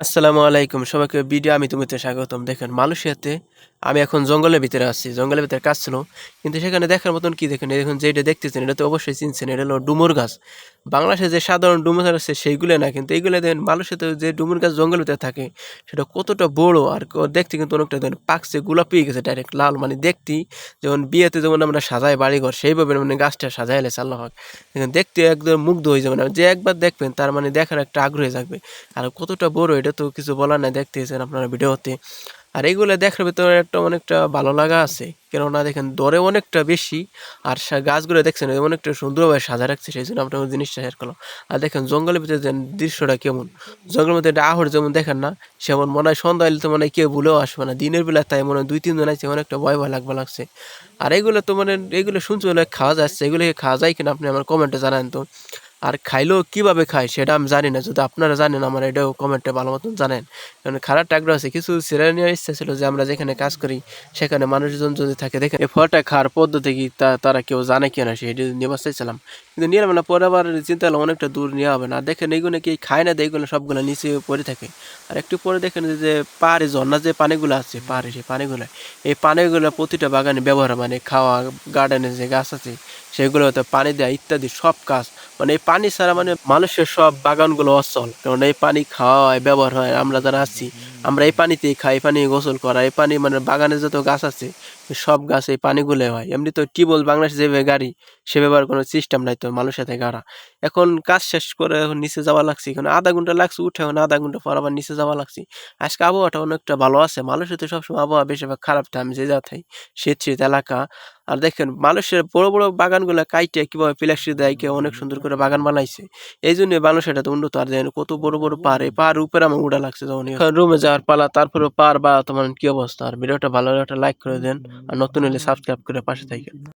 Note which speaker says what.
Speaker 1: আসসালামু আলাইকুম, সবাইকে ভিডিও আমি তুমিতে স্বাগতম। দেখেন, মালয়েশিয়াতে আমি এখন জঙ্গলের ভিতরে আছি। জঙ্গলের ভিতরে কাজ ছিল, কিন্তু সেখানে দেখার মতন কি দেখেন? এখন যেটা দেখতেছেন, এটা তো অবশ্যই চিনছেন, এটা হলো ডুমুর গাছ। বাংলাদেশে যে সাধারণ ডুমুর গাছ আছে সেইগুলো না, কিন্তু এইগুলো দেখেন মালয়েশিয়াতে যে ডুমুর গাছ জঙ্গলতে থাকে, সেটা কতটা বড় আর দেখতে কিন্তু অনেকটা দেখেন পাকছে গোলাপি গেছে ডাইরেক্ট লাল মানে দেখতেই যেমন বিয়েতে যেমন আমরা সাজাই বাড়িঘর, সেইভাবে মানে গাছটা সাজাই সাজাইলে আল্লাহ দেখতে একদম মুগ্ধ হয়ে যাবে না যে একবার দেখবেন তার মানে দেখার একটা আগ্রহে থাকবে আর কতটা বড় এটা তো কিছু বলার নাই দেখতেছেন আপনারা ভিডিওতে। আর এইগুলো দেখার ভিতরে একটা অনেকটা ভালো লাগা আছে। কেননা দেখেন, দরে অনেকটা বেশি আর গাছগুলো দেখছেন অনেকটা সুন্দরভাবে সাজা রাখছে সেই জন্য আপনার জিনিসটা শেয়ার করলাম। আর দেখেন, জঙ্গলের ভিতরে যে দৃশ্যটা কেমন। জঙ্গলের মধ্যে আহর যেমন দেখেন না, সেমন মনে হয় সন্ধ্যা হলে তো মনে কেউ ভুলেও আসবে না। দিনের বেলা তাই মনে হয় দুই তিনজন আছে অনেকটা ভয় ভয় লাগবে লাগছে। আর এগুলো তো মানে এগুলো শুনছি বলে খাওয়া যাচ্ছে এগুলোকে খাওয়া যায় কিনা আপনি আমার কমেন্টে জানান তো। আর খাইলেও কীভাবে খায় সেটা আমি জানি না। যদি আপনারা জানেন আমার এটাও কমেন্টে ভালো মতন জানেন। কারণ খারাপ আগ্রহ আছে। কিছু সিরিয়াল নেওয়ার ইচ্ছা ছিল যে আমরা যেখানে কাজ করি, সেখানে মানুষজন যদি থাকে, দেখেন এই ফলটা খাওয়ার পদ্ধতি কি তা তারা কেউ জানে কিনা সেটি নেবার চাইছিলাম কিন্তু নিলাম না, পরে আবার চিন্তা হলাম অনেকটা দূর নেওয়া হবে না। দেখেন এইগুলো কি খায় না এগুলো সবগুলো নিচে পড়ে থাকে। আর একটু পরে দেখেন যে পাহাড়ে ঝর্ণা যে পানিগুলো আছে, পাহাড়ে সেই পানিগুলো, এই পানিগুলো প্রতিটা বাগানে ব্যবহার মানে খাওয়া গার্ডেনে যে গাছ আছে, সেগুলোতে পানি দেওয়া ইত্যাদি সব কাজ। মানে এই পানি ছাড়া মানে মানুষের সব বাগানগুলো অচল। কারণ এই পানি খাওয়া হয় ব্যবহার হয়, আমরা যারা আছি, আমরা এই পানিতেই খাই, এই পানি গোসল করা, এই পানি মানে বাগানে যত গাছ আছে, সব গাছ এই পানিগুলো হয়। এমনি তো টিউবওয়েল বাংলাদেশ যেভাবে গাড়ি সে ব্যবহার কোনো সিস্টেম নাই তো মানুষের সাথে গাড়া। এখন কাজ শেষ করে এখন নিচে যাওয়া লাগছে, এখন আধা ঘণ্টা লাগছে, উঠে এখন আধা ঘণ্টা পর আবার নিচে যাওয়া লাগছে। আজকে আবহাওয়াটা অনেকটা ভালো আছে, মানুষের তো সবসময় আবহাওয়া বেশিরভাগ খারাপ টাইম যে যা থাই শীত শীত এলাকা। আর দেখেন, মানুষের বড় বড় বাগানগুলো কাইটে কীভাবে প্লাস্টিক দেয়, কেউ অনেক সুন্দর করে বাগান বানাইছে। এই জন্য মানুষ এটা তো উন্নত, আর দেখেন কত বড় বড় পাহাড় পাহাড় উপরে আমার উড়া লাগছে যখন রুমে যাওয়ার পালা তারপরে পার বা তোমার কি অবস্থা? আর ভিডিওটা ভালো একটা লাইক করে দেন, আর নতুন হলে সাবস্ক্রাইব করে পাশে থাকেন।